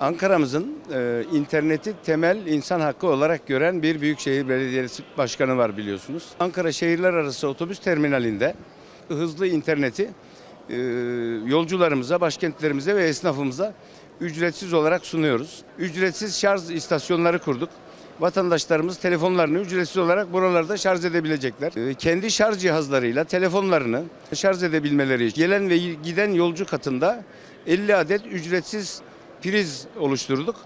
Ankara'mızın e, interneti temel insan hakkı olarak gören bir Büyükşehir Belediyesi Başkanı var biliyorsunuz. Ankara şehirler arası otobüs terminalinde hızlı interneti e, yolcularımıza, başkentlerimize ve esnafımıza ücretsiz olarak sunuyoruz. Ücretsiz şarj istasyonları kurduk. Vatandaşlarımız telefonlarını ücretsiz olarak buralarda şarj edebilecekler. E, Kendi şarj cihazlarıyla telefonlarını şarj edebilmeleri için gelen ve giden yolcu katında 50 adet ücretsiz priz oluşturduk.